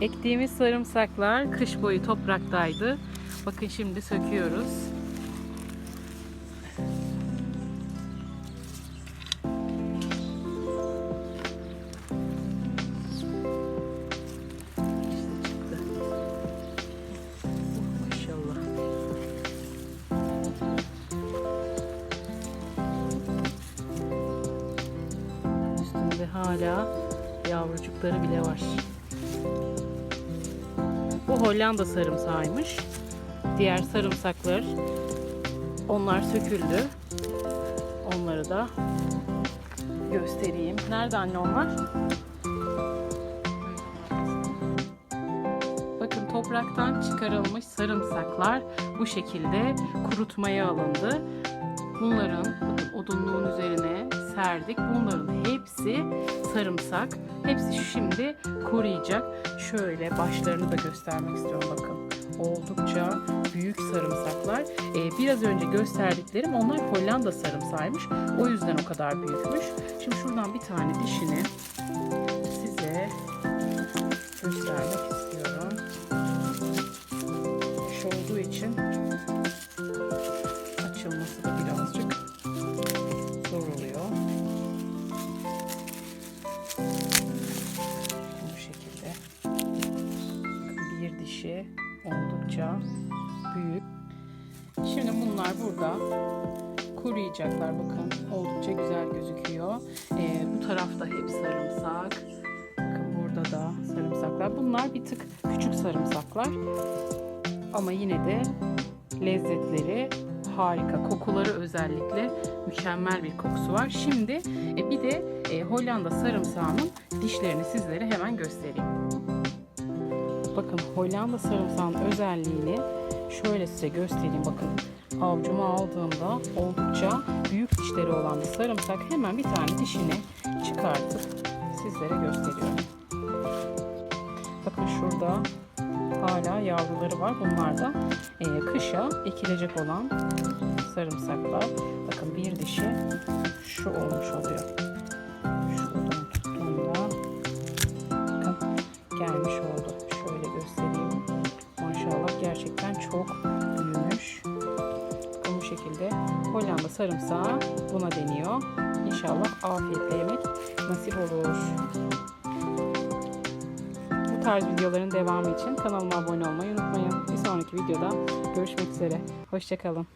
Ektiğimiz sarımsaklar kış boyu topraktaydı. Bakın şimdi söküyoruz. Hala yavrucukları bile var. Bu Hollanda sarımsağıymış. Diğer sarımsaklar onlar söküldü. Onları da göstereyim. Nerede anne onlar? Bakın topraktan çıkarılmış sarımsaklar bu şekilde kurutmaya alındı. Bunların bakın odunluğun serdik. Bunların hepsi sarımsak. Hepsi şimdi kuruyacak. Şöyle başlarını da göstermek istiyorum bakın. Oldukça büyük sarımsaklar. Ee, biraz önce gösterdiklerim onlar Hollanda sarımsağıymış. O yüzden o kadar büyükmüş. Şimdi şuradan bir tane dişini size göstermek istiyorum. Diş olduğu için Bu şekilde. Bir dişi oldukça büyük. Şimdi bunlar burada kuruyacaklar. Bakın oldukça güzel gözüküyor. Ee, bu tarafta hep sarımsak. Bakın burada da sarımsaklar. Bunlar bir tık küçük sarımsaklar. Ama yine de lezzetleri harika. Kokuları özellikle mükemmel bir kokusu var. Şimdi e, bir de e, Hollanda sarımsağının dişlerini sizlere hemen göstereyim. Bakın Hollanda sarımsağının özelliğini şöyle size göstereyim. Bakın avcuma aldığımda oldukça büyük dişleri olan bir sarımsak hemen bir tane dişini çıkartıp sizlere gösteriyorum. Bakın şurada hala yavruları var. Bunlar da e, kışa ekilecek olan sarımsaklar. Bakın bir dişi şu olmuş oluyor. Şuradan tuttuğumda bakın gelmiş oldu. Şöyle göstereyim. Maşallah gerçekten çok büyümüş. Bakın bu şekilde Hollanda sarımsağı buna deniyor. İnşallah afiyetle yemek nasip olur. Tarz videoların devamı için kanalıma abone olmayı unutmayın. Bir sonraki videoda görüşmek üzere. Hoşçakalın.